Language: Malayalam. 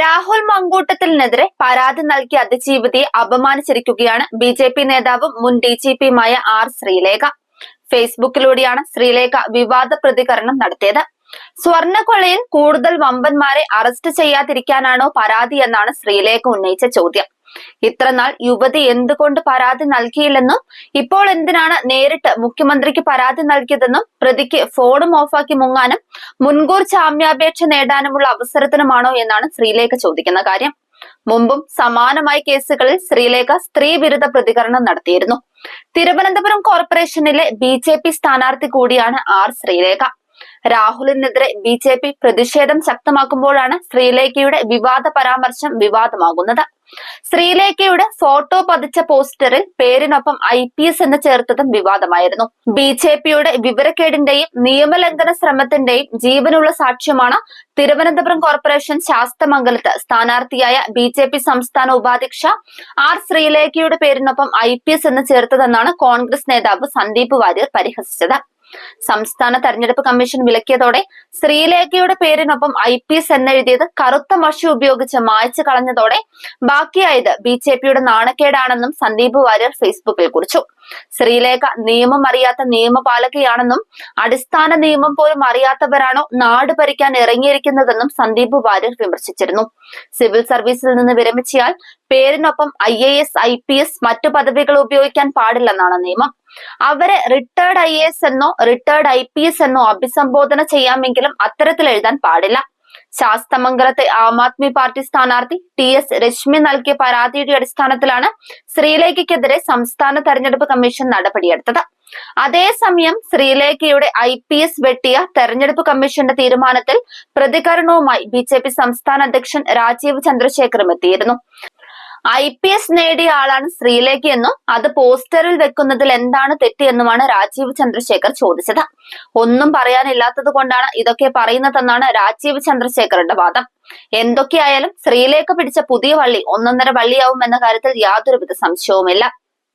രാഹുൽ മങ്കൂട്ടത്തിനെതിരെ പരാതി നൽകിയ അതിജീവിതയെ അപമാനിച്ചിരിക്കുകയാണ് ബി ജെ പി നേതാവും മുൻ ഡി ജി പിയുമായ ആർ ശ്രീലേഖ. ഫേസ്ബുക്കിലൂടെയാണ് ശ്രീലേഖ വിവാദ പ്രതികരണം നടത്തിയത്. സ്വർണക്കൊളയിൽ കൂടുതൽ വമ്പന്മാരെ അറസ്റ്റ് ചെയ്യാതിരിക്കാനാണോ പരാതി എന്നാണ് ശ്രീലേഖ ഉന്നയിച്ച ചോദ്യം. ഇത്രനാൾ യുവതി എന്തുകൊണ്ട് പരാതി നൽകിയില്ലെന്നും ഇപ്പോൾ എന്തിനാണ് നേരിട്ട് മുഖ്യമന്ത്രിക്ക് പരാതി നൽകിയതെന്നും പ്രതിക്ക് ഫോണും ഓഫാക്കി മുങ്ങാനും മുൻകൂർ ജാമ്യാപേക്ഷ നേടാനുമുള്ള അവസരത്തിനുമാണോ എന്നാണ് ശ്രീലേഖ ചോദിക്കുന്ന കാര്യം. മുമ്പും സമാനമായ കേസുകളിൽ ശ്രീലേഖ സ്ത്രീ വിരുദ്ധ പ്രതികരണം നടത്തിയിരുന്നു. തിരുവനന്തപുരം കോർപ്പറേഷനിലെ ബി ജെ പി സ്ഥാനാർത്ഥി കൂടിയാണ് ആർ ശ്രീലേഖ. രാഹുലിനെതിരെ ബി ജെ പി പ്രതിഷേധം ശക്തമാക്കുമ്പോഴാണ് ശ്രീലേഖയുടെ വിവാദ പരാമർശം വിവാദമാകുന്നത്. ശ്രീലേഖയുടെ ഫോട്ടോ പതിച്ച പോസ്റ്ററിൽ പേരിനൊപ്പം ഐ പി എസ് എന്ന് ചേർത്തതും വിവാദമായിരുന്നു. ബി ജെ പിയുടെ വിവരക്കേടിന്റെയും നിയമലംഘന ശ്രമത്തിന്റെയും ജീവനുള്ള സാക്ഷ്യമാണ് തിരുവനന്തപുരം കോർപ്പറേഷൻ ശാസ്തമംഗലത്ത് സ്ഥാനാർത്ഥിയായ ബി ജെ പി സംസ്ഥാന ഉപാധ്യക്ഷ ആർ ശ്രീലേഖയുടെ പേരിനൊപ്പം ഐ പി എസ് എന്ന് ചേർത്തതെന്നാണ് കോൺഗ്രസ് നേതാവ് സന്ദീപ് വാര്യർ പരിഹസിച്ചത്. സംസ്ഥാന തെരഞ്ഞെടുപ്പ് കമ്മീഷൻ വിലക്കിയതോടെ ശ്രീലേഖയുടെ പേരിനൊപ്പം ഐ പി എസ് എന്നെഴുതിയത് കറുത്ത മഷി ഉപയോഗിച്ച് മായ്ച്ചു കളഞ്ഞതോടെ ബാക്കിയായത് ബി ജെ പിയുടെ നാണക്കേടാണെന്നും സന്ദീപ് വാര്യർ ഫേസ്ബുക്കിൽ കുറിച്ചു. ശ്രീലേഖ നിയമം അറിയാത്ത നിയമപാലകയാണെന്നും അടിസ്ഥാന നിയമം പോലും അറിയാത്തവരാണോ നാട് ഭരിക്കാൻ ഇറങ്ങിയിരിക്കുന്നതെന്നും സന്ദീപ് വാര്യർ വിമർശിച്ചിരുന്നു. സിവിൽ സർവീസിൽ നിന്ന് വിരമിച്ചയാൾ പേരിനൊപ്പം I A S I P S മറ്റു പദവികൾ ഉപയോഗിക്കാൻ പാടില്ലെന്നാണ് നിയമം. അവരെ റിട്ടയർഡ് ഐ എസ് എന്നോ റിട്ടയർഡ് ഐ പി എസ് എന്നോ അഭിസംബോധന ചെയ്യാമെങ്കിലും അത്തരത്തിൽ എഴുതാൻ പാടില്ല. ശാസ്തമംഗലത്തെ ആം ആദ്മി പാർട്ടി സ്ഥാനാർത്ഥി ടി എസ് രശ്മി നൽകിയ പരാതിയുടെ അടിസ്ഥാനത്തിലാണ് ശ്രീലേഖയ്ക്കെതിരെ സംസ്ഥാന തെരഞ്ഞെടുപ്പ് കമ്മീഷൻ നടപടിയെടുത്തത്. അതേസമയം ശ്രീലേഖയുടെ ഐ പി എസ് വെട്ടിയ തെരഞ്ഞെടുപ്പ് കമ്മീഷന്റെ തീരുമാനത്തിൽ പ്രതികരണവുമായി ബി ജെ പി സംസ്ഥാന അധ്യക്ഷൻ രാജീവ് ചന്ദ്രശേഖറും എത്തിയിരുന്നു. ഐ പി എസ് നേടിയ ആളാണ് ശ്രീലേഖ എന്നും അത് പോസ്റ്ററിൽ വെക്കുന്നതിൽ എന്താണ് തെറ്റ് എന്നുമാണ് രാജീവ് ചന്ദ്രശേഖർ ചോദിച്ചത്. ഒന്നും പറയാനില്ലാത്തത് കൊണ്ടാണ് ഇതൊക്കെ പറയുന്നതെന്നാണ് രാജീവ് ചന്ദ്രശേഖറുടെ വാദം. എന്തൊക്കെയായാലും ശ്രീലേഖ പിടിച്ച പുതിയ വള്ളി ഒന്നൊന്നര വള്ളിയാവും എന്ന കാര്യത്തിൽ യാതൊരുവിധ സംശയവുമില്ല.